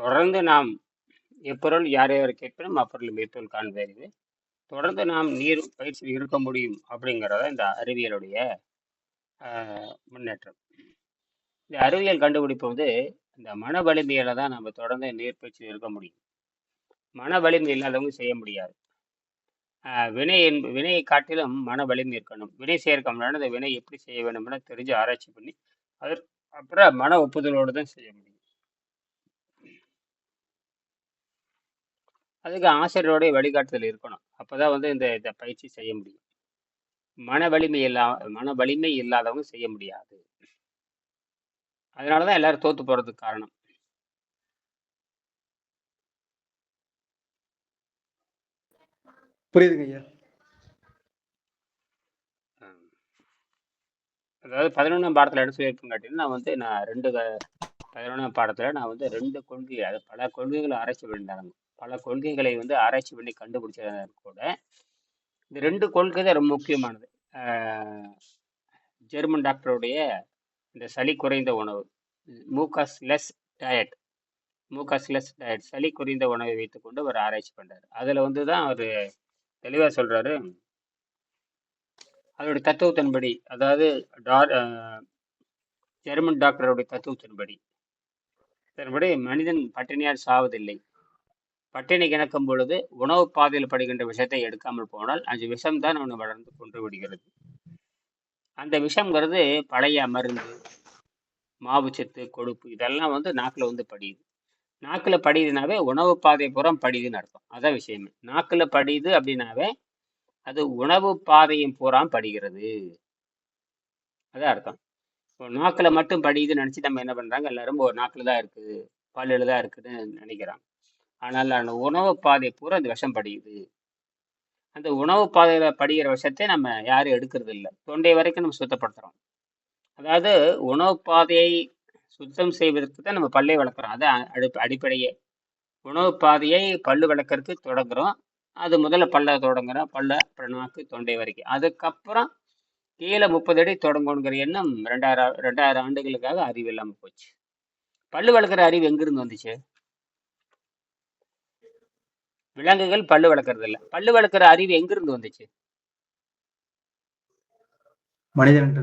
தொடர்ந்து நாம் எப்பொருள் யார் யார் கேட்பினும் அப்பொருள் மெய்ப்பொருள் காண்பறிவு தொடர்ந்து நாம் நீர் பயிற்சியில் இருக்க முடியும் அப்படிங்கிறத இந்த அறிவியலுடைய முன்னேற்றம். இந்த அறிவியல் கண்டுபிடிப்பு வந்து இந்த மன வலிமையில தான் நம்ம தொடர்ந்து நீர் பயிற்சியில் இருக்க முடியும். மன வலிமை இல்லாதவங்க செய்ய முடியாது. வினை என்ப வினையை காட்டிலும் மன வலிமை இருக்கணும். வினை செய்யறதுக்கு முன்னாடி அந்த வினை எப்படி செய்ய வேண்டும்னு தெரிஞ்சு ஆராய்ச்சி பண்ணி அதற்கு அப்புறம் மன ஒப்புதலோடு தான் செய்ய முடியும். அதுக்கு ஆசிரியருடைய வழிகாட்டுதல் இருக்கணும். அப்பதான் வந்து இந்த இந்த பயிற்சி செய்ய முடியும். மன வலிமை இல்லா மன வலிமை இல்லாதவங்க செய்ய முடியாது. அதனாலதான் எல்லாரும் தோத்து போறதுக்கு காரணம். புரியுதுங்க ஐயா. அதாவது பதினொன்றாம் பாடத்துல என்ன சொல்லியிருப்பேன் கேட்டீங்கன்னா நான் வந்து நான் ரெண்டு பதினொன்றாம் பாடத்துல நான் வந்து ரெண்டு கொள்கை அது பல கொள்கைகளை ஆராய்ச்சி பண்ணியிருந்தாங்க பல கொள்கைகளை வந்து ஆராய்ச்சி பண்ணி கண்டுபிடிச்சது கூட. இந்த ரெண்டு கொள்கை தான் ரொம்ப முக்கியமானது. ஜெர்மன் டாக்டருடைய இந்த சளி குறைந்த உணவு mucus less diet mucus less diet சளி குறைந்த உணவை வைத்துக்கொண்டு அவர் ஆராய்ச்சி பண்ணுறாரு அதில் வந்து தான் அவர் தெளிவாக சொல்கிறாரு அதோடைய தத்துவத்தின்படி அதாவது டா- ஜெர்மன் டாக்டருடைய தத்துவத்தின்படி இதன்படி மனிதன் பட்டினியால் சாவதில்லை. பட்டினி கிடக்கும் பொழுது உணவு பாதையில் படுகின்ற விஷத்தை எடுக்காமல் போனால் அந்த விஷம் தான் அவனை வளர்ந்து கொன்று விடுகிறது. அந்த விஷம்ங்கிறது பழைய மருந்து மாவுச்சத்து கொழுப்பு இதெல்லாம் வந்து நாக்கில் வந்து படியுது. நாக்கில் படியுதுனாவே உணவு பாதை புறம் படியுதுன்னு அர்த்தம். அதான் விஷயமே. நாக்கில் படியுது அப்படின்னாவே அது உணவு பாதையும் பூராம் படிகிறது. அதான் அர்த்தம். இப்போ நாக்கில் மட்டும் படியுதுன்னு நினச்சி நம்ம என்ன பண்ணுறாங்க எல்லாரும் ஒரு நாக்கில் தான் இருக்குது பல்லில் தான் இருக்குதுன்னு நினைக்கிறாங்க. ஆனால் அந்த உணவு பாதை பூரா அந்த விஷம் படியுது. அந்த உணவு பாதையில் படிகிற விஷத்தை நம்ம யாரும் எடுக்கிறது இல்லை. தொண்டை வரைக்கும் நம்ம சுத்தப்படுத்துகிறோம் அதாவது உணவு பாதையை சுத்தம் செய்வதற்கு தான் நம்ம பல்லை வளர்க்குறோம். அது அடி அடிப்படையே. உணவு பாதையை பல்லு வளர்க்கறதுக்கு தொடங்குறோம். அது முதல்ல பல்ல தொடங்குறோம். பல்ல பிரணாக்கு நாக்கு தொண்டை வரைக்கும். அதுக்கப்புறம் கீழே முப்பது அடி தொடங்கணுங்கிற எண்ணம் ரெண்டாயிரம் ரெண்டாயிரம் ஆண்டுகளுக்காக அறிவு இல்லாமல் போச்சு. பல்லு வளர்க்குற அறிவு எங்கிருந்து வந்துச்சு? விலங்குகள் பல்லு வளர்க்கறது இல்ல பல்லு வளர்க்குற அறிவு எங்கிருந்து வந்துச்சு? இருந்து.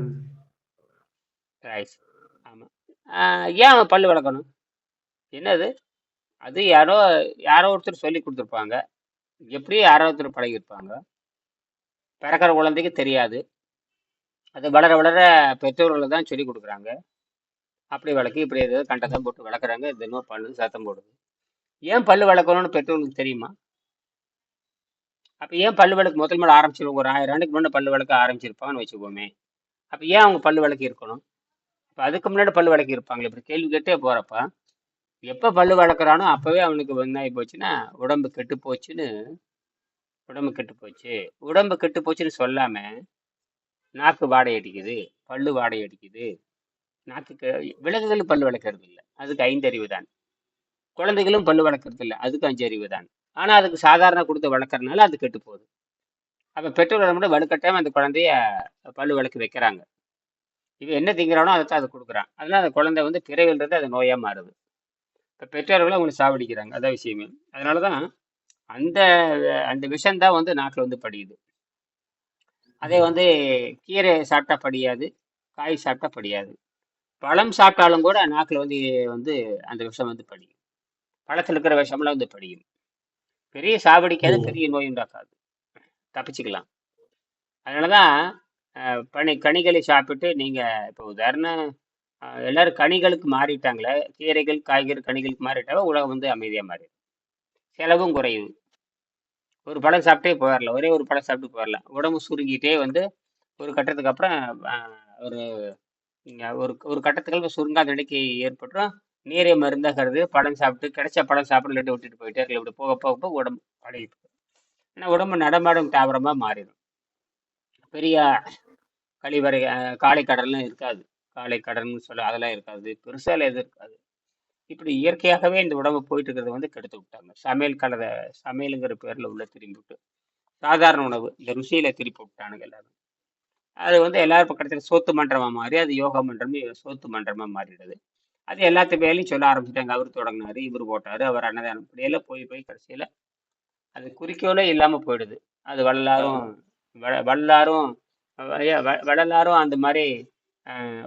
ரைட் ஆமாம் ஏன் அவன் பல்லு வளர்க்கணும்? என்னது? அது யாரோ யாரோ ஒருத்தர் சொல்லி கொடுத்துருப்பாங்க. எப்படியும் யாரோ ஒருத்தர் பழகியிருப்பாங்க பிறக்கிற குழந்தைக்கு தெரியாது. அது வளர வளர பெற்றோர்கள் தான் சொல்லி கொடுக்குறாங்க. அப்படி வளர்க்கி இப்படி ஏதாவது கண்டதான் போட்டு வளர்க்குறாங்க. தினமும் பல்லு சத்தம் போடுது. ஏன் பல்லு வளர்க்கணும்னு பெற்றோர்களுக்கு தெரியுமா? அப்போ ஏன் பல்லு விளக்கு முதல் மேலே ஆரம்பிச்சிருவோம் ஒரு ஆயிரம் ஆண்டுக்கு முன்னாடி பல்லு விளக்க ஆரம்பிச்சிருப்பாங்கன்னு வச்சுக்கோமே. அப்போ ஏன் அவங்க பல்லு விளக்கி இருக்கணும்? இப்போ அதுக்கு முன்னாடி பல்லு விளக்கி இருப்பாங்களே இப்படி கேள்வி கேட்டே போகிறப்ப எப்போ பல்லு வளர்க்குறானோ அப்போவே அவனுக்கு என்ன போச்சுன்னா உடம்பு கெட்டு போச்சுன்னு உடம்பு கெட்டு போச்சு. உடம்பு கெட்டு போச்சுன்னு சொல்லாமல் நாக்கு வாடை அடிக்குது பல்லு வாடை அடிக்குது. நாக்கு விலங்குகள் பல்லு வளர்க்கறது இல்லை அதுக்கு ஐந்தறிவு தான். குழந்தைகளும் பல்லு வளர்க்கறது இல்லை அதுக்கு அஞ்சறிவு தான். ஆனால் அதுக்கு சாதாரண கொடுத்து வளர்க்குறதுனால அது கெட்டு போகுது. அப்போ பெற்றோர்கள் மட்டும் வலுக்கட்டாயம் அந்த குழந்தைய பல்லு விளக்கி வைக்கிறாங்க. இவன் என்ன திங்கிறானோ அதை தான் அது கொடுக்குறான். அதனால் அந்த குழந்தை வந்து பிறவிலிருந்து அது நோயாக மாறுது. இப்போ பெற்றோர்களும் அவங்களை சாவடிக்கிறாங்க. அதான் விஷயமே. அதனால தான் அந்த அந்த விஷந்தான் வந்து நாக்கில் வந்து படியுது. அதே வந்து கீரை சாப்பிட்டா படியாது காய் சாப்பிட்டா படியாது. பழம் சாப்பிட்டாலும் கூட நாக்கில் வந்து வந்து அந்த விஷம் வந்து படியும். பழத்தில் இருக்கிற விஷம்லாம் வந்து படியும். பெரிய சாவடிக்காது. பெரிய நோய் உண்டாக்காது. தப்பிச்சுக்கலாம். அதனால தான் பனி கனிகளை சாப்பிட்டு நீங்கள் இப்போ உதாரணம் எல்லாரும் கனிகளுக்கு மாறிட்டாங்களே கீரைகள் காய்கறி கனிகளுக்கு மாறிட்டாவே உலகம் வந்து அமைதியாக மாறிடும். செலவும் குறையுது ஒரு பழம் சாப்பிட்டே போயிடலாம் ஒரே ஒரு பழம் சாப்பிட்டு போயிடலாம் உடம்பு சுருங்கிட்டே வந்து ஒரு கட்டத்துக்கு அப்புறம் ஒரு ஒரு ஒரு கட்டத்துக்கு சுருங்காத நிலைக்கு ஏற்பட்டுரும். நீரை மருந்தாகிறது பழம் சாப்பிட்டு கிடைச்ச பழம் சாப்பிட்டு இல்லாட்டி விட்டுட்டு போயிட்டே இருக்கல. இப்படி போக போக போக உடம்பு பழகி ஏன்னா உடம்பு நடமாடும் தாவரமாக மாறிடும். பெரிய கழிவறை காலை கடல்லாம் இருக்காது. காலை கடல்னு சொல்ல அதெல்லாம் இருக்காது. பெருசால எதுவும் இருக்காது. இப்படி இயற்கையாகவே இந்த உடம்பு போயிட்டு இருக்கிறத வந்து கெடுத்து விட்டாங்க. சமையல் கலரை சமையலுங்கிற பேரில் உள்ள திரும்பி விட்டு சாதாரண உணவு இந்த ருசியில திருப்பி விட்டானுங்க எல்லாரும். அது வந்து எல்லாரும் பக்கத்தில் சோத்து மன்றமாக மாறி அது யோகா மன்றமே சோத்து மன்றமாக மாறிடுது. அது எல்லாத்து மேலேயும் சொல்ல ஆரம்பிச்சிட்டாங்க. அவர் தொடங்கினாரு இவர் போட்டாரு அவர் அன்னதானம் இப்படியெல்லாம் போய் போய் கடைசியில் அது குறிக்கோளே இல்லாமல் போயிடுது. அது வள்ளலாரும் வள்ளலாரும் வள்ளலாரும் அந்த மாதிரி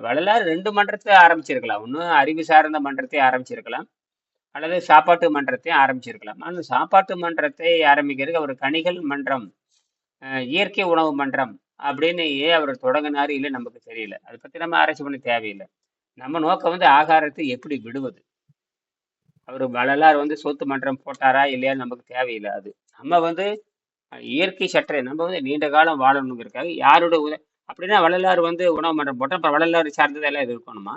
வள்ளலார் ரெண்டு மன்றத்தை ஆரம்பிச்சிருக்கலாம். ஒன்று அறிவு சார்ந்த மன்றத்தை ஆரம்பிச்சிருக்கலாம். அல்லது சாப்பாட்டு மன்றத்தையும் ஆரம்பிச்சிருக்கலாம். ஆனால் சாப்பாட்டு மன்றத்தை ஆரம்பிக்கிறதுக்கு அவர் கனிகள் மன்றம் இயற்கை உணவு மன்றம் அப்படின்னு ஏன் அவர் தொடங்கினாரு இல்லை நமக்கு தெரியல. அதை பற்றி நம்ம ஆராய்ச்சி பண்ண தேவையில்லை. நம்ம நோக்கம் வந்து ஆகாரத்தை எப்படி விடுவது? அவர் வள்ளலார் வந்து சொத்து மன்றம் போட்டாரா இல்லையா நமக்கு தேவையில்லை அது. நம்ம வந்து இயற்கை சற்றே நம்ம வந்து நீண்ட காலம் வாழணுங்கிறதுக்காக யாரோட உத அப்படின்னா வள்ளலார் வந்து உணவு மன்றம் போட்டால் அப்புறம் வள்ளலார் சார்ந்ததெல்லாம் இது இருக்கணுமா?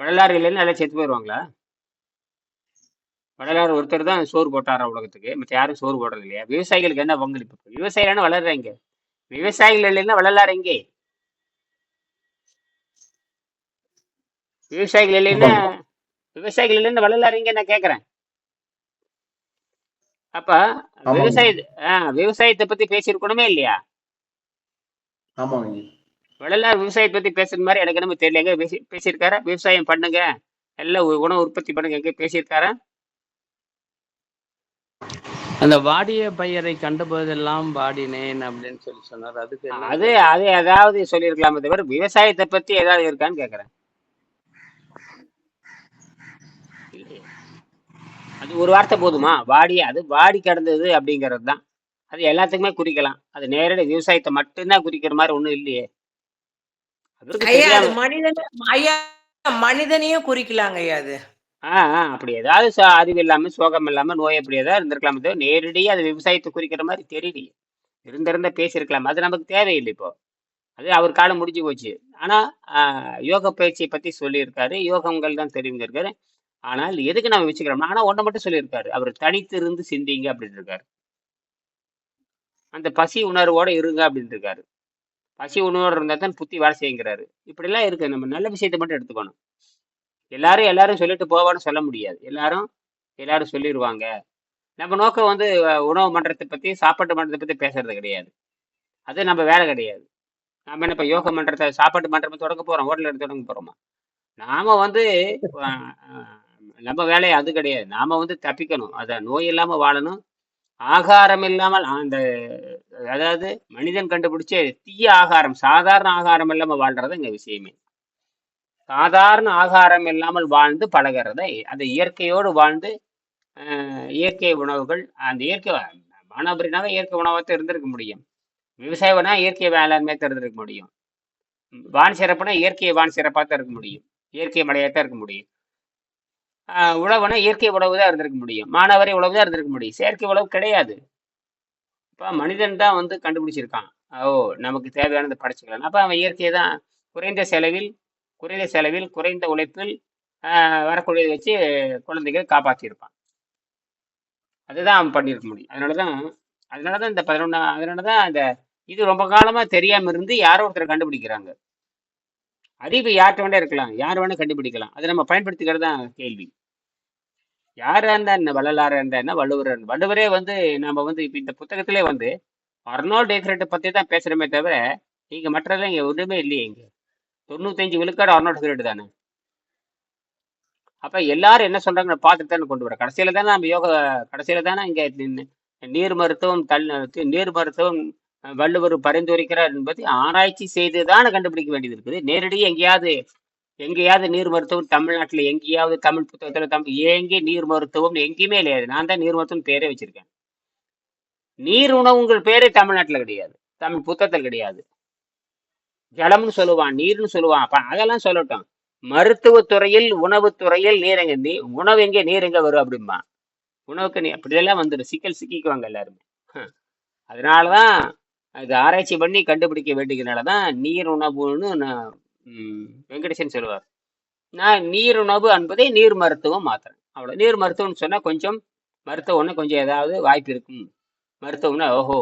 வள்ளலார் இல்லைன்னா எல்லாம் செத்து போயிடுவாங்களா? வள்ளலார் ஒருத்தர் தான் சோறு போட்டாரா உலகத்துக்கு? மற்ற யாரும் சோறு போடுறது இல்லையா? விவசாயிகளுக்கு என்ன பங்களிப்பு? விவசாயிகள் வளர்றாங்க. விவசாயிகள் இல்லைன்னா வள்ளலார் எங்கே? விவசாயிகள் இல்லைன்னா விவசாயிகள் இல்லைன்னா வள்ளலார் எங்கே நான் கேட்குறேன் அப்ப விவசாய ஆ, விவசாயத்தை பத்தி பேசியிருக்கணுமே இல்லையா? ஆமாங்க. வள்ளலார் விவசாயத்தை பத்தி பேசுற மாதிரி எனக்கு நம்ம தெரியல எங்க பேசி பேசியிருக்காரா? விவசாயம் பண்ணுங்க. எல்லாம் உணவு உற்பத்தி பண்ணுங்க. எங்க பேசியிருக்காரா? அந்த வாடிய பயிரை கண்டபோதெல்லாம் வாடினேன் அப்படின்னு சொல்லி சொன்னார். அதுக்கு அது அது ஏதாவது சொல்லியிருக்கலாமே தவிர விவசாயத்தை பத்தி ஏதாவது இருக்கான்னு கேக்குறேன். அது ஒரு வார்த்தை போதுமா? வாடி அது வாடி கிடந்தது அப்படிங்கிறது தான். அது எல்லாத்துக்குமே குறிக்கலாம். அது நேரடி விவசாயத்தை மட்டும்தான் குறிக்கிற மாதிரி ஒண்ணும் இல்லையே. அவருக்கு ஐயா அது தெரியாம மனிதன் ஐயா மனிதனையும் குறிக்கலாங்க ஐயா அது. ஆ அப்படி ஏதாவது அறிவு இல்லாம சோகம் இல்லாம நோய் அப்படி ஏதாவது இருந்திருக்கலாமே. தவிர நேரடியாக அது விவசாயத்தை குறிக்கிற மாதிரி தெரியலையே. இருந்திருந்தா பேசியிருக்கலாம். அது நமக்கு தேவையில்லை இப்போ. அது அவர் காலம் முடிஞ்சு போச்சு. ஆனா யோக பயிற்சியை பத்தி சொல்லியிருக்காரு. யோகங்கள் தான் தெரியுங்க இருக்காரு ஆனால் எதுக்கு நம்ம வச்சுக்கிறோம்னா ஆனா ஒன்றை மட்டும் சொல்லியிருக்காரு அவர் தனித்து இருந்து சிந்திங்க அப்படின்னு இருக்காரு அந்த பசி உணர்வோட இருங்க அப்படின்னு இருக்காரு பசி உணர்வோட இருந்தால் தான் புத்தி வேலை செய்யுங்கிறாரு. இப்படிலாம் இருக்கு. நம்ம நல்ல விஷயத்தை மட்டும் எடுத்துக்கணும். எல்லாரும் எல்லாரும் சொல்லிட்டு போவான்னு சொல்ல முடியாது. எல்லாரும் எல்லாரும் சொல்லிடுவாங்க நம்ம நோக்கம் வந்து உணவு மன்றத்தை பத்தி சாப்பாட்டு மன்றத்தை பத்தி பேசுறது கிடையாது. அது நம்ம வேலை கிடையாது. நம்ம என்ன இப்போ யோக மன்றத்தை சாப்பாட்டு மன்றத்தை தொடங்க போறோம் ஹோட்டலில் எடுத்து தொடங்க போறோமா? நாம வந்து நம்ம வேலை அது கிடையாது. நாம வந்து தப்பிக்கணும். அதை நோய் இல்லாம வாழணும். ஆகாரம் இல்லாமல் அந்த அதாவது மனிதன் கண்டுபிடிச்ச தீய ஆகாரம் சாதாரண ஆகாரம் இல்லாம வாழ்றது எங்க விஷயமே. சாதாரண ஆகாரம் இல்லாமல் வாழ்ந்து பழகிறத அந்த இயற்கையோடு வாழ்ந்து இயற்கை உணவுகள் அந்த இயற்கை மானாபரினாவே இயற்கை உணவாக இருந்திருக்க முடியும். விவசாயம்னா இயற்கை வேளாண்மை இருந்திருக்க முடியும். வான் சிறப்புனா இயற்கை வான் சிறப்பாக தான் இருக்க முடியும். இயற்கை மழையாக தான் இருக்க முடியும். உழவுனா இயற்கை உழவு தான் இருந்திருக்க முடியும். மானாவாரி உழவு தான் இருந்திருக்க முடியும். செயற்கை உழவு கிடையாது. இப்போ மனிதன் தான் வந்து கண்டுபிடிச்சிருக்கான். ஓ நமக்கு தேவையானதை படைச்சிக்கலாம். அப்போ அவன் இயற்கையை தான் குறைந்த செலவில் குறைந்த செலவில் குறைந்த உழைப்பில் வரக்கூடியதை வச்சு குழந்தைகளை காப்பாற்றியிருப்பான் அதுதான் அவன் பண்ணியிருக்க முடியும். அதனால தான் அதனால தான் இந்த பதினொன்றா அதனால தான் அந்த இது ரொம்ப காலமாக தெரியாமல் இருந்து யாரோ ஒருத்தர் கண்டுபிடிக்கிறாங்க. அறிவு யார்கிட்ட வேணா இருக்கலாம். யார் வேணா கண்டுபிடிக்கலாம். அதை நம்ம பயன்படுத்திக்கிறது தான் கேள்வி. யாரா இருந்தா என்ன வள்ளலாரா இருந்தா என்ன வள்ளுவர் வள்ளுவரே வந்து நம்ம வந்து இப்போ இந்த புத்தகத்திலே வந்து அர்னால்ட் டேக்ரேட்டை பற்றி தான் பேசுகிறோமே தவிர இங்கே மற்றதெல்லாம் இங்கே ஒன்றுமே இல்லையே இங்கே. தொண்ணூத்தஞ்சு விழுக்காடு அர்னால்ட் டேக்ரேட் தானே. அப்போ எல்லாரும் என்ன சொல்கிறாங்கன்னு பார்த்துட்டு தானே கொண்டு வர கடைசியில் தானே நம்ம யோகா கடைசியில் தானே இங்கே நீர் மருத்துவம் தல் நீர் மருத்துவம் வள்ளுவர் பரிந்துரைக்கிறார் என்பதை ஆராய்ச்சி செய்து தானே கண்டுபிடிக்க வேண்டியது இருக்குது. நேரடியாக எங்கேயாவது எங்கேயாவது நீர் மருத்துவம் தமிழ்நாட்டில் எங்கேயாவது தமிழ் புத்தகத்தில் தமிழ் எங்கே நீர் மருத்துவம் எங்கேயுமே இல்லையாது நான் தான் நீர் மருத்துவம் பேரே வச்சிருக்கேன். நீர் உணவுங்கள் பேரே தமிழ்நாட்டில் கிடையாது. தமிழ் புத்தகத்தில் கிடையாது. ஜலம்னு சொல்லுவான் நீர்னு சொல்லுவான். அப்ப அதெல்லாம் சொல்லட்டும். மருத்துவத்துறையில் உணவுத்துறையில் நீர் எங்க நீ உணவு எங்கே நீர் எங்கே வரும் அப்படிம்பா. உணவுக்கு நீ அப்படியெல்லாம் வந்துடும் சிக்கல் சிக்கிக்குவாங்க எல்லாருமே. அதனால அதனாலதான் இது ஆராய்ச்சி பண்ணி கண்டுபிடிக்க வேண்டியதுனால தான் நீர் உணவுன்னு நான் வெங்கடேசன் சொல்லுவார் நான் நீர் உணவு என்பதை நீர் மருத்துவம் மாத்திரம். அவ்வளோ நீர் மருத்துவம்னு சொன்னால் கொஞ்சம் மருத்துவம்னு கொஞ்சம் ஏதாவது வாய்ப்பு இருக்கும். மருத்துவம்னா ஓஹோ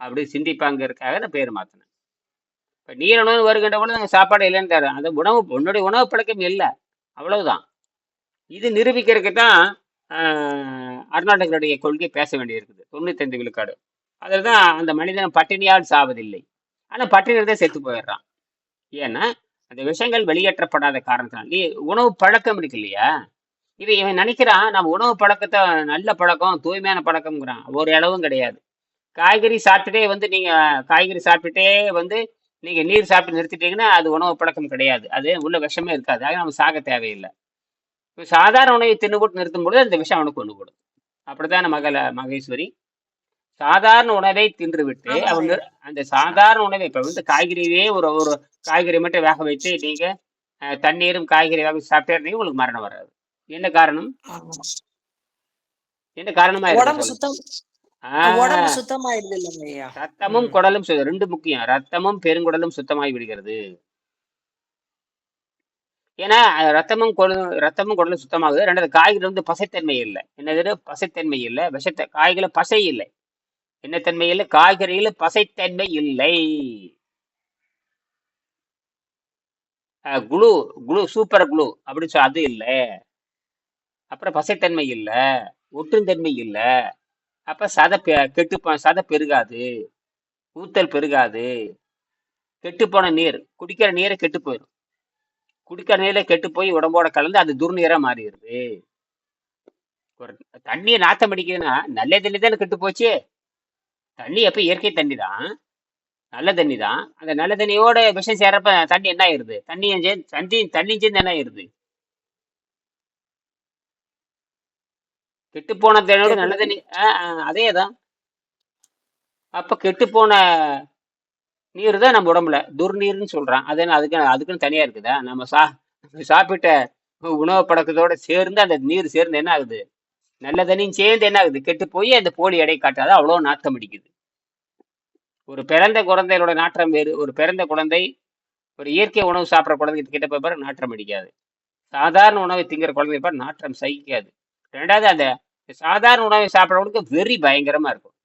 அப்படி சிந்திப்பாங்கிறதுக்காக நான் பேர் மாற்றினேன் இப்போ நீர் உணவு வருகின்ற போது நாங்கள் சாப்பாடு இல்லைன்னு தரேன் அந்த உணவு உன்னுடைய உணவு பழக்கம் இல்லை. அவ்வளவுதான். இது நிரூபிக்கிறதுக்கு தான் அருணாடகருடைய கொள்கை பேச வேண்டியிருக்குது. தொண்ணூத்தைந்து விழுக்காடு. அதில் தான் அந்த மனிதன் பட்டினியால் சாவதில்லை. ஆனால் பட்டினியில் தான் செத்து போயிடுறான். ஏன்னா அந்த விஷங்கள் வெளியேற்றப்படாத காரணத்தினால. நீ உணவு பழக்கம் இருக்கு இல்லையா? இது இவன் நினைக்கிறான் நம்ம உணவு பழக்கத்தை நல்ல பழக்கம் தூய்மையான பழக்கம்ங்கிறான். ஒரு அளவும் கிடையாது. காய்கறி சாப்பிட்டுட்டே வந்து நீங்க காய்கறி சாப்பிட்டுட்டே வந்து நீங்க நீர் சாப்பிட்டு நிறுத்திட்டீங்கன்னா அது உணவு பழக்கம் கிடையாது. அது உள்ள விஷமே இருக்காது. ஆக நம்ம சாக தேவையில்லை. சாதாரண உணவை தின்னு போட்டு நிறுத்தும் பொழுது அந்த விஷம் அவனுக்கு கொண்டு போடும் அப்படித்தான் மகள மகேஸ்வரி சாதாரண உணவை தின்று விட்டு ஆமாங்க அவன் ஐயா நிறு- அந்த சாதாரண உணவை இப்ப வந்து காய்கறியே ஒரு ஒரு காய்கறி மட்டும் வேக வைத்து நீங்க தண்ணீரும் காய்கறி வேக சாப்பிட்டே இருந்தீங்க உங்களுக்கு மரணம் வராது. என்ன காரணம். என்ன காரணமா ரத்தமும் குடலும் ரெண்டு முக்கியம். ரத்தமும் பெருங்குடலும் சுத்தமாகி விடுகிறது. ஏன்னா ரத்தமும் ரத்தமும் குடலும் சுத்தமாகுது. ரெண்டாவது காய்கறி வந்து பசைத்தன்மை இல்லை. என்னது பசைத்தன்மை இல்லை. விஷத்த காய்களை பசை இல்லை. என்ன தன்மை இல்லை காய்கறியில பசைத்தன்மை இல்லை. குளு குளு சூப்பர் குளு அப்படின்னு சொல் அது இல்லை. அப்புறம் பசைத்தன்மை இல்லை. ஒட்டுந்தன்மை இல்லை. அப்ப சத பெ- கெட்டு சத பெருகாது. ஊத்தல் பெருகாது. கெட்டு போன நீர் குடிக்கிற நீரை கெட்டு போயிடும் குடிக்கிற நீரை கெட்டு போய் உடம்போட கலந்து அது துர்நீரா மாறிடுது. ஒரு தண்ணியை நாத்தம் அடிக்குதுன்னா நல்ல தண்ணி தானே கெட்டு போச்சு. தண்ணி எப்ப இயற்கை தண்ணி தான் நல்ல தண்ணி தான் அந்த நல்ல தண்ணியோட விஷம் சேரப்ப தண்ணி என்ன ஆயிருது தண்ணி தண்ணி தண்ணி சேர்ந்து என்ன ஆயிருது கெட்டு போன தண்ணியோட நல்ல தண்ணி அதே தான் அப்ப கெட்டு போன நீர் தான் நம்ம உடம்புல. துர்நீர்னு சொல்றான். அது அதுக்கு அதுக்குன்னு தனியா இருக்குதா? நம்ம சா சாப்பிட்ட உணவு பழக்கத்தோட சேர்ந்து அந்த நீர் சேர்ந்து என்ன ஆகுது? நல்ல தண்ணியும் சேர்ந்து என்ன ஆகுது? கெட்டு போய் அந்த போலி எடை காட்டாத அவ்வளோ நாத்தம் அடிக்குது. ஒரு பிறந்த குழந்தையோட நாற்றம் வேறு ஒரு பிறந்த குழந்தை ஒரு இயற்கை உணவு சாப்பிட்ற குழந்தை கிட்ட போய் பாரு நாற்றம் அடிக்காது. சாதாரண உணவை திங்கிற குழந்தை பாரு நாற்றம் சகிக்காது. ரெண்டாவது அந்த சாதாரண உணவை சாப்பிட்றவங்களுக்கு வெறி பயங்கரமா இருக்கும்.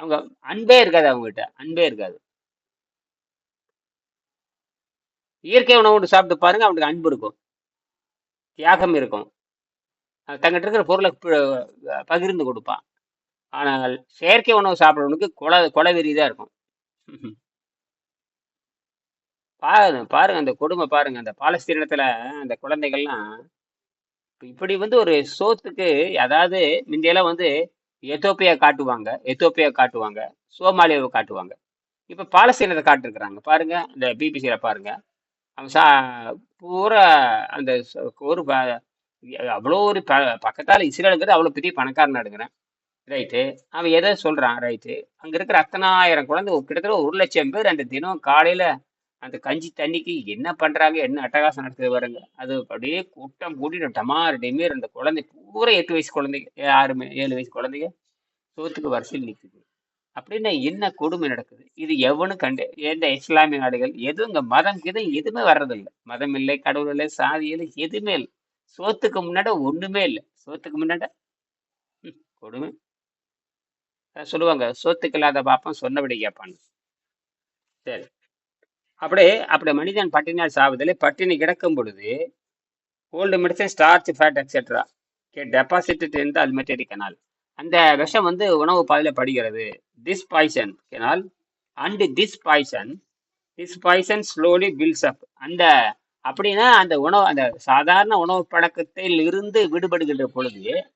அவங்க அன்பே இருக்காது அவங்ககிட்ட அன்பே இருக்காது. இயற்கை உணவு சாப்பிட்டு பாருங்க அவனுக்கு அன்பு இருக்கும். தியாகம் இருக்கும். தங்கிட்ட இருக்கிற பொருளை பகிர்ந்து கொடுப்பான். ஆனால் செயற்கை உணவு சாப்பிட்றவனுக்கு கொலை கொலவெறி தான் இருக்கும். பாருங்க பாருங்க அந்த கொடுமை பாருங்க. அந்த பாலஸ்தீனத்துல அந்த குழந்தைகள்லாம் இப்படி வந்து ஒரு சோத்துக்கு அதாவது முந்தையெல்லாம் வந்து எத்தோப்பியா காட்டுவாங்க எத்தோப்பியா காட்டுவாங்க சோமாலியாவை காட்டுவாங்க. இப்ப பாலஸ்தீனத்தை காட்டிருக்கிறாங்க. பாருங்க இந்த பிபிசியில பாருங்க. அவன் சா பூரா அந்த ஒரு அவ்வளோ ஒரு ப பக்கத்தால் இஸ்ரேலுங்கிறது அவ்வளோ பெரிய பணக்காரன் நாடுங்கிறேன் ரைட்டு அவன் எதை சொல்கிறான் ரைட்டு அங்கே இருக்கிற அத்தனாயிரம் குழந்தை கிட்டத்தட்ட ஒரு லட்சம் பேர் அந்த தினம் காலையில் அந்த கஞ்சி தண்ணிக்கு என்ன பண்ணுறாங்க என்ன அட்டகாசம் நடக்குது பாருங்க. அது அப்படியே கூட்டம் கூட்டிட்டு டமார் டெமீர் அந்த குழந்தை பூரா எட்டு வயசு குழந்தைங்க ஆறு ஏழு வயசு குழந்தைங்க சோத்துக்கு வரிசையில் நிற்குது அப்படின்னா என்ன கொடுமை நடக்குது? இது எவனும் கண்டு எந்த இஸ்லாமிய நாடுகள் எதுவும் இங்கே மதம் இது எதுவுமே வர்றதில்லை. மதம் இல்லை கடவுள் இல்லை சாதி இல்லை எதுவுமே இல்லை. சோத்துக்கு முன்னாடி ஒண்ணுமே இல்லை. சோத்துக்கு முன்னாடி? ம், கொடுமை. சொல்லுவாங்க சோத்துக்கு இல்லாத பாப்பம் சொன்னபடி கேட்பான்னு சரி. அப்படியே அப்படி மனிதன் பட்டினியால் சாவதில்லை பட்டினி கிடக்கும் பொழுது old medicine starch fat etcetera deposited in the alimentary canal அந்த விஷம் வந்து உணவு பாதையில் படுகிறது. This poison canal and this poison this poison slowly fills up அந்த அப்படின்னா அந்த உணவு அந்த சாதாரண உணவு பழக்கத்தில் இருந்து விடுபடுகின்ற பொழுது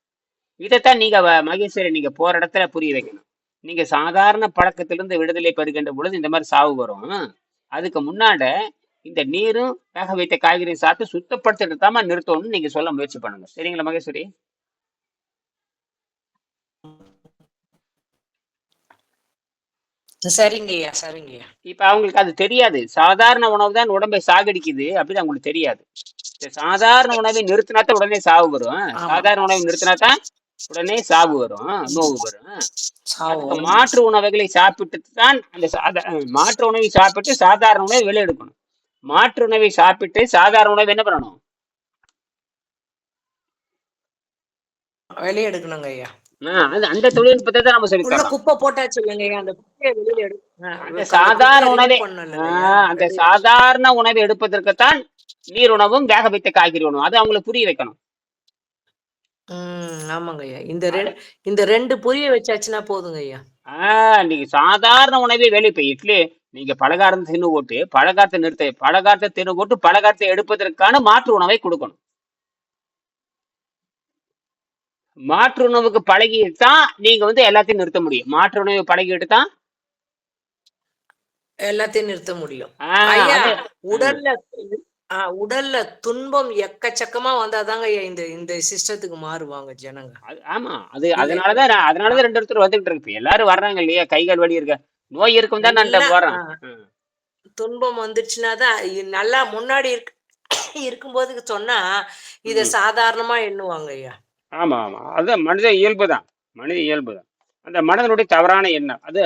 இதைத்தான் நீங்க வ- மகேஸ்வரி நீங்க போற இடத்துல புரிய வைக்கணும். நீங்க சாதாரண பழக்கத்திலிருந்து விடுதலை பெறுகின்ற பொழுது இந்த மாதிரி சாவு வரும். அதுக்கு முன்னாட இந்த நீரும் வேக வைத்த காய்கறியும் சாப்பிட்டு சுத்தப்படுத்திட்டு தான் நிறுத்தணும்னு நீங்க சொல்ல முயற்சி பண்ணுங்க. சரிங்களா மகேஸ்வரி? சரிங்க ஐயா சரிங்க ஐயா இப்ப அவங்களுக்கு அது தெரியாது. சாதாரண உணவு தான் உடம்பை சாகடிக்குது அப்படின்னு அவங்களுக்கு தெரியாது. சாதாரண உணவை நிறுத்தினா தான் உடனே சாவு வரும். சாதாரண உணவை நிறுத்தினா தான் உடனே சாவு வரும். நோவு வரும். மாற்று உணவுகளை சாப்பிட்டு தான் அந்த சாதா மாற்று உணவை சாப்பிட்டு சாதாரண உணவை வெளியே எடுக்கணும். மாற்று உணவை சாப்பிட்டு சாதாரண உணவை என்ன பண்ணணும்? வெளியே எடுக்கணுங்க ஐயா அது அந்த தொழில்நுட்பத்தை தான் நம்ம சொல்லி குப்பை போட்டாச்சு இல்லைங்க அந்த குப்பையை வெளியில எடு ஆ, அந்த அந்த சாதாரண உணவை. அந்த சாதாரண உணவை எடுப்பதற்குத்தான் நீர் உணவும் வேக வைத்த காய்கறி உணவும். அது அவங்களுக்கு புரிய வைக்கணும். ஆமாங்க ஐயா. இந்த ரெண்டு இந்த ரெண்டு புரிய வச்சாச்சுன்னா போதுங்க ஐயா. ஆ நீங்க சாதாரண உணவே வெளியே இப்ப இட்லி நீங்க பலகாரம் தின்னு போட்டு பலகாரத்தை நிறுத்த பலகாரத்தை தின்னு போட்டு பலகாரத்தை எடுப்பதற்கான மாற்று உணவை கொடுக்கணும். மாற்று உணவுக்கு பழகிதான் நீங்க வந்து எல்லாத்தையும் நிறுத்த முடியும். மாற்று உணவு பழகிட்டு தான் எல்லாத்தையும் நிறுத்த முடியும். ஆஹ், உடல்ல ஆ, உடல்ல துன்பம் எக்கச்சக்கமா வந்தாதாங்க இந்த இந்த சிஸ்டத்துக்கு மாறுவாங்க ஜனங்க. ஆமா அது அதனாலதான் அதனாலதான் ரெண்டு இடத்துல வந்துகிட்டு இருக்கு எல்லாரும் வர்றாங்க இல்லையா? கைகால் வலி இருக்க? நோய் இருக்கும் தான் நான் போறேன். துன்பம் வந்துருச்சுன்னா தான் இ- நல்லா முன்னாடி இருக்கு இருக்கும்போது சொன்னா இத. சாதாரணமா எண்ணுவாங்க ஐயா. ஆமா ஆமா. அது மனித இயல்பு தான். மனித இயல்பு தான். அந்த மனதனுடைய தவறான எண்ணம். அது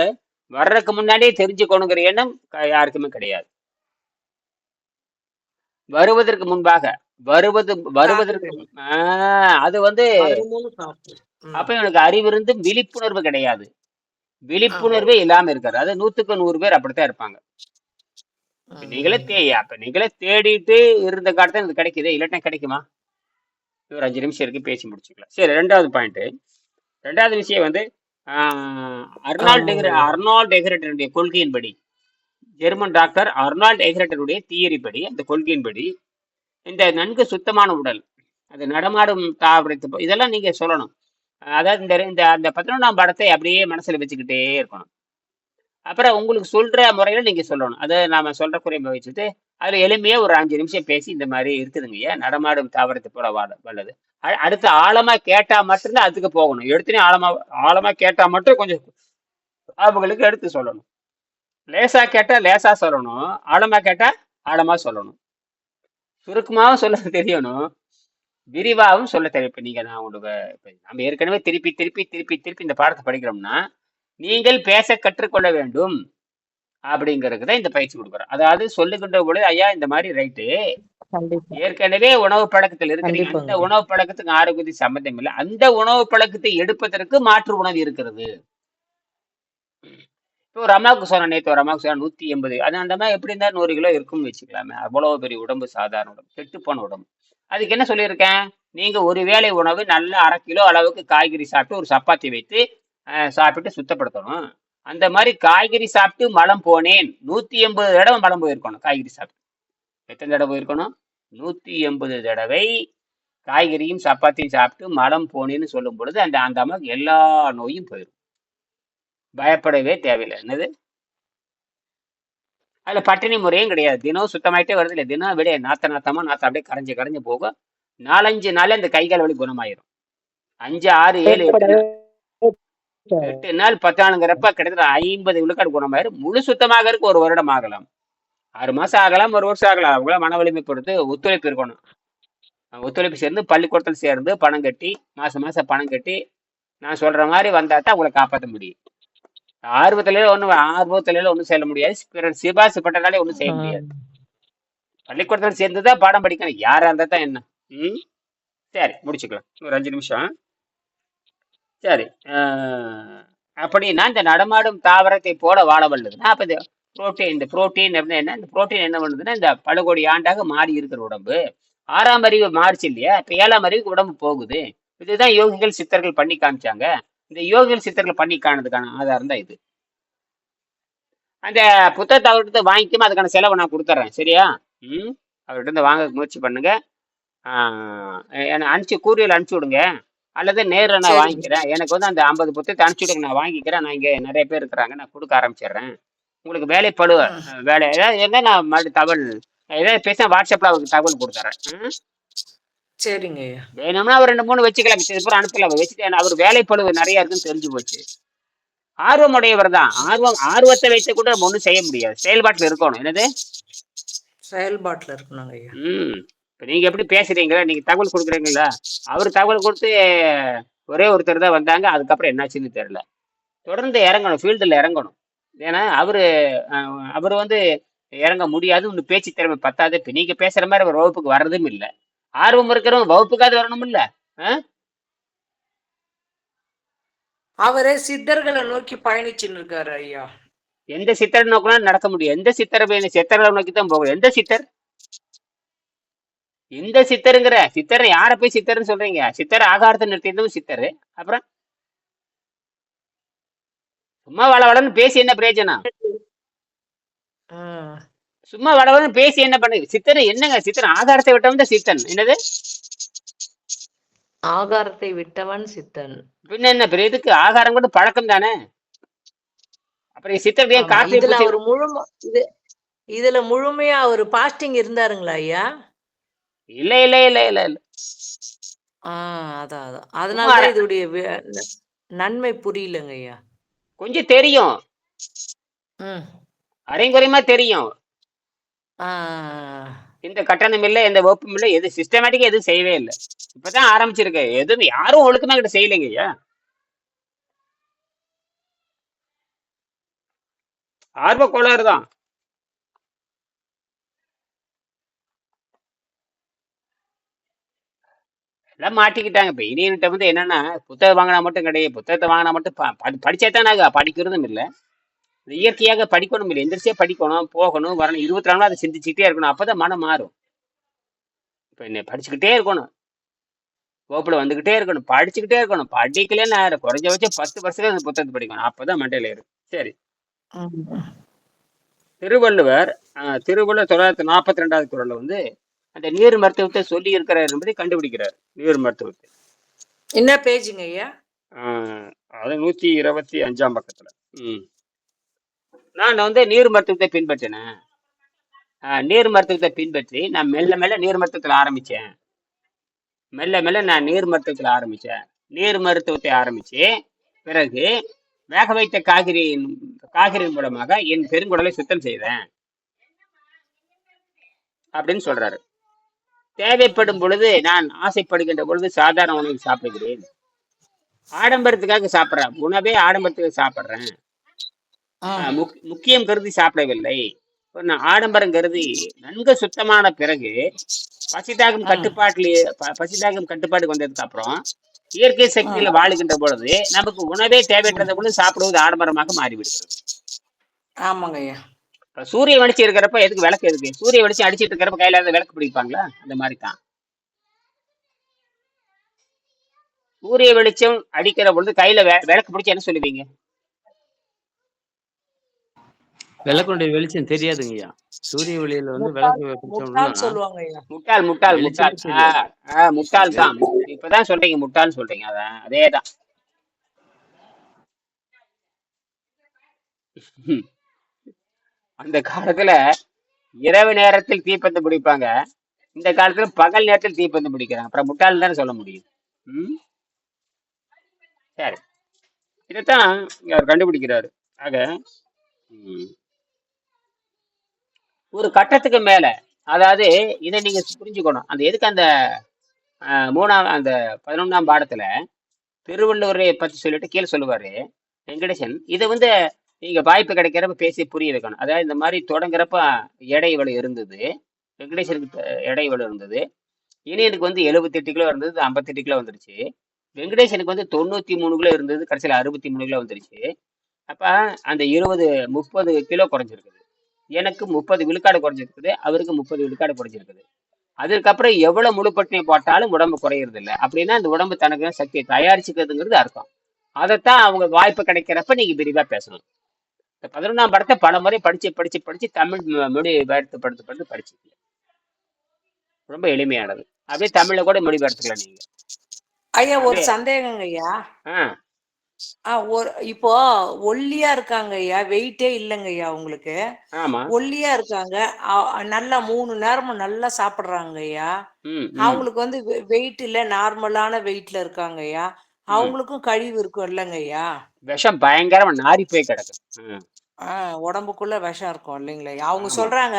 வர்றதுக்கு முன்னாடியே தெரிஞ்சுக்கணுங்கிற எண்ணம் யாருக்குமே கிடையாது. வருவதற்கு முன்பாக வருவது வருவதற்கு அது வந்து. அப்ப இவனுக்கு அறிவிருந்தும் விழிப்புணர்வு கிடையாது. விழிப்புணர்வே இல்லாம இருக்காரு அது நூத்துக்கு நூறு பேர் அப்படித்தான் இருப்பாங்க. நீங்களே ம். தே அப்ப நீங்களே தேடிட்டு இருந்த காலத்துல இது கிடைக்குது? இல்லாட்டா கிடைக்குமா? ஒரு அஞ்சு நிமிஷம் இருக்கு பேசி முடிச்சுக்கலாம். சரி ரெண்டாவது பாயிண்ட் ரெண்டாவது விஷயம் வந்து அர்னால்ட் டெகர் அர்னால்ட் டெகரேட்டருடைய கொள்கையின்படி ஜெர்மன் டாக்டர் அர்னால்ட் டெகரேட்டருடைய தியரி படி அந்த கொள்கையின்படி இந்த நன்கு சுத்தமான உடல் அது நடமாடும் தாவரத்து இதெல்லாம் நீங்க சொல்லணும். அதாவது இந்த இந்த அந்த பதினொன்றாம் படத்தை அப்படியே மனசுல வச்சுக்கிட்டே இருக்கணும். அப்புறம் உங்களுக்கு சொல்ற முறையில நீங்க சொல்லணும். அதை நாம சொல்ற குறைய வச்சுட்டு அதில் எளிமையாக ஒரு அஞ்சு நிமிஷம் பேசி இந்த மாதிரி இருக்குதுங்க. ஏன்? நடமாடும் தாவரத்தை போல வாட வல்லது. அடுத்து ஆழமாக கேட்டால் மட்டும்தான் அதுக்கு போகணும். எடுத்துனே ஆழமாக ஆழமாக கேட்டால் மட்டும் கொஞ்சம் அவங்களுக்கு எடுத்து சொல்லணும். லேசாக கேட்டால் லேசாக சொல்லணும். ஆழமாக கேட்டால் ஆழமாக சொல்லணும். சுருக்கமாகவும் சொல்ல தெரியணும். விரிவாகவும் சொல்ல தெரியும் நீங்கள் நான் உங்களுக்கு நம்ம ஏற்கனவே திருப்பி திருப்பி திருப்பி திருப்பி இந்த பாடத்தை படிக்கிறோம்னா நீங்கள் பேச கற்றுக்கொள்ள வேண்டும். அப்படிங்கிறதுக்கு தான் இந்த பயிற்சி கொடுக்குறோம். அதாவது சொல்லுகின்ற பொழுது ஐயா இந்த மாதிரி ரைட்டு ஏற்கனவே உணவு பழக்கத்தில் இருக்கிறீங்க. அந்த உணவு பழக்கத்துக்கு ஆரோக்கியத்துக்கு சம்பந்தம் இல்லை. அந்த உணவு பழக்கத்தை எடுப்பதற்கு மாற்று உணவு இருக்கிறது. இப்போ ஒரு அம்மாவுக்கு சொன்ன நேற்று ஒரு அம்மாவுக்கு சொன்ன நூத்தி எண்பது. அது அந்த மாதிரி எப்படி இருந்தாலும் நூறு கிலோ இருக்கும்னு வச்சுக்கலாமே. அவ்வளவு பெரிய உடம்பு சாதாரண உடம்பு கெட்டுப்போன உடம்பு. அதுக்கு என்ன சொல்லியிருக்கேன்? நீங்க ஒரு வேளை உணவு நல்ல அரை கிலோ அளவுக்கு காய்கறி சாப்பிட்டு ஒரு சப்பாத்தி வைத்து சாப்பிட்டு சுத்தப்படுத்தணும். அந்த மாதிரி காய்கறி சாப்பிட்டு மலம் போனேன். நூத்தி எண்பது தடவை மலம் போயிருக்கணும் காய்கறி சாப்பிட்டு. எத்தனை தடவை போயிருக்கணும்? நூத்தி எண்பது தடவை காய்கறியும் சப்பாத்தியும் சாப்பிட்டு மலம் போனேன்னு சொல்லும் பொழுது அந்த அந்த அம்மாவுக்கு எல்லா நோயும் போயிடும் பயப்படவே தேவையில்லை. என்னது? அதுல பட்டினி முறையும் கிடையாது. தினம் சுத்தமாயிட்டே வருது இல்லை தினம் விட நாத்த நாத்தமா நாத்த அப்படியே கரைஞ்சு கரைஞ்சு போகும். நாலஞ்சு நாளே அந்த கை கால் வலி குணமாயிரும். அஞ்சு ஆறு ஏழு எட்டு நாள் எட்டு பத்தானுங்கிறப்ப கிட்டத்தட்ட ஐம்பது விழுக்காடு குணமாயிரு முழு சுத்தமாக இருக்கு ஒரு வருடம் ஆகலாம். ஆறு மாசம் ஆகலாம் ஒரு வருஷம் ஆகலாம். அவங்கள மன வலிமை பொறுத்து ஒத்துழைப்பு இருக்கணும். ஒத்துழைப்பு சேர்ந்து பள்ளிக்கூடத்தில் சேர்ந்து பணம் கட்டி மாசம் மாசம் பணம் கட்டி நான் சொல்ற மாதிரி வந்தா தான் அவங்கள காப்பாற்ற முடியும். ஆர்வத்திலேயே ஒன்றும் ஆர்வத்திலே ஒன்றும் செய்ய முடியாது. பிறர் சிபாசு பட்டனாலே ஒன்றும் செய்ய முடியாது. பள்ளிக்கூடத்தில் சேர்ந்து தான் பாடம் படிக்கணும். யாரா இருந்தா தான் என்ன? ம்? சரி முடிச்சுக்கலாம். ஒரு அஞ்சு நிமிஷம். சரி அப்படின்னா இந்த நடமாடும் தாவரத்தை போல வாழ வல்லதுன்னா அப்ப இந்த புரோட்டீன் இந்த புரோட்டீன் அப்படின்னா என்ன? இந்த புரோட்டீன் என்ன பண்ணுதுன்னா இந்த பல கோடி ஆண்டாக மாறி இருக்கிற உடம்பு. ஆறாம் அறிவு மாறிச்சு இல்லையா? இப்ப ஏழாம் அறிவுக்கு உடம்பு போகுது. இதுதான் யோகிகள் சித்தர்கள் பண்ணி காமிச்சாங்க. இந்த யோகிகள் சித்தர்கள் பண்ணி காணதுக்கான ஆதாரம் தான் இது. அந்த புத்தகத்தை அவர்கிட்ட வாங்கிக்கும் அதுக்கான செலவை நான் கொடுத்துட்றேன் சரியா? ம்? அவர்கிட்ட வாங்க முயற்சி பண்ணுங்க. அனுப்பிச்சு கூரியல் அனுப்பிச்சி விடுங்க. அல்லது நேரில் நான் வாங்கிக்கிறேன். எனக்கு வந்து அந்த ஐம்பது புத்தகத்தை அனுப்பிச்சி விடுங்க நான் வாங்கிக்கிறேன். நான் இங்கே நிறைய பேர் இருக்கிறாங்க. நான் கொடுக்க ஆரம்பிச்சிடுறேன். உங்களுக்கு வேலைப்படு ம். வேலை ஏதாவது இருந்தா நான் மறுபடியும் தகவல் ஏதாவது பேசினா வாட்ஸ்அப்பில் அவருக்கு தகவல் கொடுத்துறேன். சரிங்க. வேணும்னா ஒரு ரெண்டு மூணு வச்சுக்கலாம். திருப்பூர் அனுப்பலாம். வச்சுட்டு அவர் வேலைப்பளு நிறைய இருக்குன்னு தெரிஞ்சு போச்சு. ஆர்வமுடையவர் தான். ஆர்வம் ஆர்வத்தை வைத்து கூட நம்ம ஒன்றும் செய்ய முடியாது. செயல்பாட்டில் இருக்கணும். என்னது? செயல்பாட்டுல இருக்கணுங்க ஐயா. ம். இப்போ நீங்க எப்படி பேசுறீங்களா நீங்க தகவல் கொடுக்குறீங்களா அவர் தகவல் கொடுத்து ஒரே ஒருத்தர் தான் வந்தாங்க அதுக்கப்புறம் என்னாச்சுன்னு தெரியல. தொடர்ந்து இறங்கணும் ஃபீல்டில் இறங்கணும். ஏன்னா அவரு அவர் வந்து இறங்க முடியாது இன்னும் பேச்சு திறமை பத்தாது. இப்போ நீங்க பேசுற மாதிரி அவர் வகுப்புக்கு வர்றதும் இல்லை. ஆர்வம் இருக்கிறவங்க வகுப்புக்காவது வரணும் இல்ல? அவரே சித்தர்களை நோக்கி பயணிச்சுன்னு இருக்காரு ஐயா. எந்த சித்தரை நோக்கினா நடக்க முடியும். எந்த சித்தரை சித்தர்களை நோக்கி தான் போகணும். எந்த சித்தர்? எந்த சித்தருங்கிற சித்தரை யாரை போய் சித்தர்னு சொல்றீங்க? சித்தர் ஆகாரத்தை நிறுத்தியதும் சித்தர். அப்புறம்? சும்மா வள வளன்னு பேசி என்ன பிரயோஜனம். சும்மா வடவன்னு பேசி என்ன பண்ணுது சித்தன் என்னங்க? சித்தன் ஆதாரத்தை விட்டவன் தான் சித்தன். என்னது? ஆகாரத்தை விட்டவன் சித்தன். பின்ன என்ன பெரிய இதுக்கு ஆகாரம் கூட பழக்கம் தானே? அப்புறம் சித்தன் ஏன் காப்பி இதுல அவர் முழும இது இதுல முழுமையா அவர் பாஸ்டிங் இருந்தாருங்களா ஐயா? இல்ல இல்ல இல்ல இல்ல இல்ல. ஆ அதான் அதான். சும்மா அதனாலதான் அர- இதோடைய வி- ந- நன்மை புரியலங்க ஐயா. கொஞ்சம் தெரியும். ம். தெரியும். ஆ இந்த கட்டணம் இல்ல எந்த வகுப்பும் இல்ல எது சிஸ்டமேட்டிக்கா எதுவும் செய்யவே இல்லை. இப்பதான் ஆரம்பிச்சிருக்கு. எதுவும் யாரும் ஒழுக்கமா கிட்ட செய்யலைங்க ஐயா. ஆர்வ கோளாறு தான். எல்லாம் மாட்டிக்கிட்டாங்க. இப்ப இனியன்கிட்ட வந்து என்னன்னா புத்தகம் வாங்கினா மட்டும் கிடையாது. புத்தகத்தை வாங்கினா மட்டும் ப- படி- படிச்சா தான் நாங்க படிக்கிறதும் இல்லை. இயற்கையாக படிக்கணும் இல்லை. எந்திரிச்சே படிக்கணும் போகணும் வரணும். இருபத்தி நாளும் அதை சிந்திச்சுக்கிட்டே இருக்கணும். அப்பதான் மனம் மாறும். இப்ப என்ன படிச்சுக்கிட்டே இருக்கணும். வகுப்புல வந்துகிட்டே இருக்கணும். படிச்சுக்கிட்டே இருக்கணும். படிக்கலன்னு குறைஞ்ச வச்சு பத்து பர்சன்ட் அந்த புத்தகத்தை படிக்கணும். அப்பதான் மண்டையில ஏறும். சரி. திருவள்ளுவர் ஆஹ், திருவள்ளுவர் தொள்ளாயிரத்தி நாற்பத்தி ரெண்டாவது குரல்ல வந்து அந்த நீர் மருத்துவத்தை சொல்லி இருக்கிறார் என்பதை கண்டுபிடிக்கிறார். நீர் மருத்துவத்தை. என்ன பேஜுங்க ஐயா? அது நூத்தி இருபத்தி அஞ்சாம் பக்கத்துல. ம். நான் வந்து நீர் மருத்துவத்தை பின்பற்றினேன். நீர் மருத்துவத்தை பின்பற்றி நான் மெல்ல மெல்ல நீர் மருத்துவத்தில் ஆரம்பிச்சேன். மெல்ல மெல்ல நான் நீர் மருத்துவத்தில் ஆரம்பிச்சேன். நீர் மருத்துவத்தை ஆரம்பிச்சு பிறகு வேக வைத்த காய்கறியின் காய்கறியின் மூலமாக என் பெருங்குடலை சுத்தம் செய்தேன். அப்படின்னு சொல்றாரு. தேவைப்படும் பொழுது நான் ஆசைப்படுகின்ற பொழுது சாதாரண உணவு சாப்பிடுகிறேன். ஆடம்பரத்துக்காக சாப்பிட்றேன். உணவே ஆடம்பரத்துக்காக சாப்பிட்றேன். முக்கியம் கருதி சாப்பிடவில்லை. நான் ஆடம்பரம் கருதி நன்கு சுத்தமான பிறகு பசிதாகம். கட்டுப்பாட்டில் பசிதாகம் கட்டுப்பாடு வந்ததுக்கு அப்புறம் இயற்கை சக்தியில வாழுகின்ற பொழுது நமக்கு உணவே தேவையற்றது பொழுது சாப்பிடுவது ஆடம்பரமாக மாறிவிடுகிறது. ஆமாங்க ஐயா சூரிய வெளிச்சம் இருக்கிறப்ப எதுக்கு விளக்கு எதுக்கு? சூரிய வெளிச்சம் அடிச்சிட்டு இருக்கிறப்ப கையில இருந்து விளக்கு பிடிப்பாங்களா? அந்த மாதிரி தான் சூரிய வெளிச்சம் அடிக்கிற பொழுது கையில விளக்கு பிடிச்சு என்ன சொல்லுவீங்க? விளக்குடைய வெளிச்சம் தெரியாதுங்கய்யா. சூரிய ஒளியில வந்து முட்டாள் விளக்கு சொல்லுவாங்க முட்டாள் முட்டாள் முட்டாள். முட்டாள் தான். இப்பதான் சொல்றீங்க முட்டாள்னு சொல்றீங்க. அதான் அதேதான். அந்த காலத்துல இரவு நேரத்தில் தீப்பந்து பிடிப்பாங்க. இந்த காலத்துல பகல் நேரத்தில் தீப்பந்து பிடிக்கிறாங்க. அப்புறம் முட்டாள் தானே சொல்ல முடியும். ம்? சரி. இதைத்தான் அவர் கண்டுபிடிக்கிறாரு. ஆக ஒரு கட்டத்துக்கு மேல அதாவது இதை நீங்க புரிஞ்சுக்கணும். அந்த எதுக்கு அந்த ஆஹ், மூணாம் அந்த பதினொன்றாம் பாடத்துல திருவள்ளுவரை பத்தி சொல்லிட்டு கீழே சொல்லுவாரு. வெங்கடேசன் இதை வந்து நீங்க வாய்ப்பு கிடைக்கிறப்ப பேசி புரிய வைக்கணும். அதாவது இந்த மாதிரி தொடங்குறப்ப எடை இவ்வளவு இருந்தது. வெங்கடேஷனுக்கு த- எடை இவ்வளவு இருந்தது. இனியனுக்கு வந்து 78 கிலோ இருந்தது 58 கிலோ வந்துருச்சு. வெங்கடேஷனுக்கு வந்து தொண்ணூத்தி மூணு கிலோ இருந்தது கடைசியில் அறுபத்தி மூணு கிலோ வந்துருச்சு. அப்ப அந்த இருபது முப்பது கிலோ குறைஞ்சிருக்குது. எனக்கு முப்பது விழுக்காடு குறைஞ்சிருக்குது அவருக்கு முப்பது விழுக்காடு குறைஞ்சிருக்குது. அதுக்கப்புறம் எவ்வளவு முழு பட்டினி போட்டாலும் உடம்பு குறையிறது இல்லை அப்படின்னா அந்த உடம்பு தனக்கு சக்தியை தயாரிச்சுக்கிறதுங்கிறது அர்த்தம். அதைத்தான் அவங்க வாய்ப்பு கிடைக்கிறப்ப நீங்க விரிவா பேசணும். இந்த பதினொன்றாம் படத்தை பல முறை படிச்சு படிச்சு படிச்சு தமிழ் மொழி பெயர்த்து படுத்து படுத்து படிச்சுக்கல ரொம்ப எளிமையானது. அப்படியே தமிழ்ல கூட மொழிபெயர்த்துக்கலாம் நீங்க. ஐயா ஒரு சந்தேகங்க ஐயா. ஒரு இப்போ ஒல்லியா இருக்காங்க ஐயா. வெயிட்டே இல்லைங்க ஐயா உங்களுக்கு. ஒல்லியா இருக்காங்க. நல்லா மூணு நேரமும் நல்லா சாப்பிடுறாங்க ஐயா. அவங்களுக்கு வந்து வெயிட் இல்ல. நார்மலான வெயிட்ல இருக்காங்க ஐயா. அவங்களுக்கும் கழிவு இருக்கும் இல்லைங்க ஐயா. விஷம் பயங்கரமா நாரி போய் கிடக்கும் ஆஹ் உடம்புக்குள்ள விஷம் இருக்கும் இல்லைங்களா? அவங்க ஆமா. சொல்றாங்க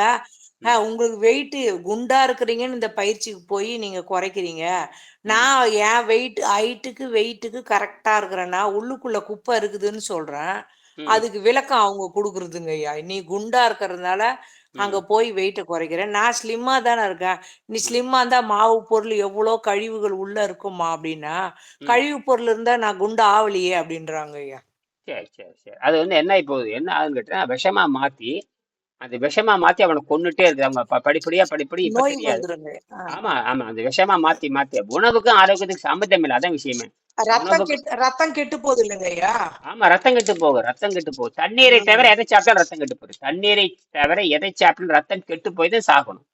ம். "ஆஹ் உங்களுக்கு வெயிட் குண்டா இருக்கிறீங்கன்னு இந்த பயிற்சிக்கு போய் நீங்க குறைக்கிறீங்க. ம். நான் என் வெயிட் ஹைட்டுக்கு வெயிட்டுக்கு கரெக்டா இருக்கிறேன்னா உள்ளுக்குள்ள குப்பை இருக்குதுன்னு சொல்றேன். ம். அதுக்கு விளக்கம் அவங்க கொடுக்குறதுங்க ஐயா. நீ குண்டா இருக்கிறதுனால அங்க ம். போய் வெயிட்டை குறைக்கிறேன். நான் ஸ்லிம்மா தானே இருக்கேன். நீ ம். ஸ்லிம்மா இருந்தா மாவு பொருள் எவ்வளோ கழிவுகள் உள்ள இருக்குமா அப்படின்னா ம். கழிவு பொருள் இருந்தா நான் குண்டு ஆவலியே அப்படின்றாங்க ஐயா. சரி சரி சரி. அது வந்து என்ன இப்போ என்ன ஆகுதுன்னு கேட்டா விஷமா மாத்தி அந்த விஷமா மாத்தி அவனை கொன்னுட்டே இருக்கு அவங்க ப- படிப்படியா படிப்படி இப்ப நோய் தெரியாது. வந்துருங்க ஆஹ் ஆமா ஆமா. அந்த விஷமா மாத்தி மாத்தி. உணவுக்கும் ஆரோக்கியத்துக்கு சம்மந்தம் இல்லை. அதான் விஷயமே. ரத்தம் கெட்டு ரத்தம் கெட்டு போகுது இல்லைங்க ஐயா? ஆமா ரத்தம் கெட்டு போகும் ரத்தம் கெட்டு போகும் தண்ணீரை. தவிர எதை சாப்பிட்டாலும் ரத்தம் கெட்டு போகுது. தண்ணீரை தவிர எதை சாப்பிட்டாலும் ரத்தம் கெட்டு போய் தான் சாகணும்.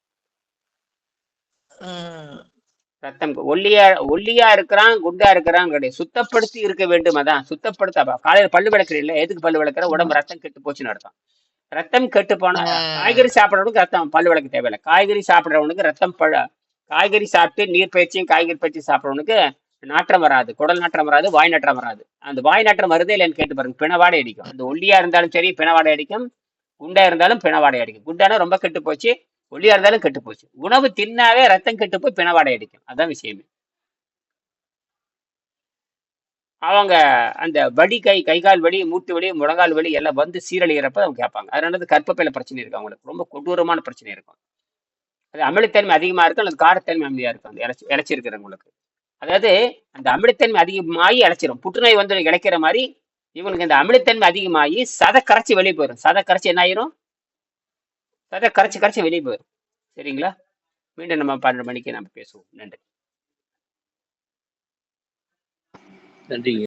ரத்தம் ஒல்லியா ஒல்லியா இருக்கிறான் குண்டா இருக்கிறான் கிடையாது. சுத்தப்படுத்தி இருக்க வேண்டும் அதான். சுத்தப்படுத்த அப்ப காலையில பல்லு விளக்குறீல்ல எதுக்கு பல்லு விளக்குற? உடம்பு ரத்தம் கெட்டு போச்சுன்னு அர்த்தம். ரத்தம் கெட்டு போனா. காய்கறி சாப்பிட்றவனுக்கு ரத்தம் பல்லு விளக்கு தேவையில்லை. காய்கறி சாப்பிட்றவனுக்கு ரத்தம் பழ காய்கறி சாப்பிட்டு நீர் பயிற்சியும் காய்கறி பயிற்சி சாப்பிட்றவனுக்கு நாற்றம் வராது. குடல் நாற்றம் வராது வாய் நாற்றம் வராது. அந்த வாய் நாற்றம் வருதே இல்லைன்னு கேட்டு பாருங்க. பிணவாடை அடிக்கும். அந்த ஒல்லியா இருந்தாலும் சரி பிணவாடை அடிக்கும். குண்டா இருந்தாலும் பிணவாடை அடிக்கும். குண்டானா ரொம்ப கெட்டு போச்சு. ஒல்லியா இருந்தாலும் கெட்டு போச்சு. உணவு தின்னாவே ரத்தம் கெட்டு போய் பிணவாடை அடிக்கும். அதான் விஷயமே. அவங்க அந்த வடி கை கை கால் வலி மூட்டு வலி முழங்கால் வலி எல்லாம் வந்து சீரழிகிறப்ப அவங்க கேட்பாங்க. அதனால கற்பப்பையில பிரச்சனை இருக்கும் அவங்களுக்கு. ரொம்ப கொடூரமான பிரச்சனை இருக்கும். அது அமிலத்தன்மை அதிகமா இருக்கும். அல்லது காரத்தன்மை அமைதியா இருக்கும். அந்த இறைச்சி இறைச்சி இருக்கிறவங்களுக்கு அதாவது அந்த அமிலத்தன்மை அதிகமாகி இழைச்சிரும் புற்றுநோய் வந்து இழைக்கிற மாதிரி இவங்களுக்கு இந்த அமிலத்தன்மை அதிகமாகி சதை கரைச்சி வெளியே போயிடும் சதை கரைச்சி என்ன ஆயிரும்? சதை கரைச்சி கரைச்சி வெளியே போயிடும் சரிங்களா? மீண்டும் நம்ம பன்னெண்டு மணிக்கு நம்ம பேசுவோம். நன்றி. நன்றிங்க.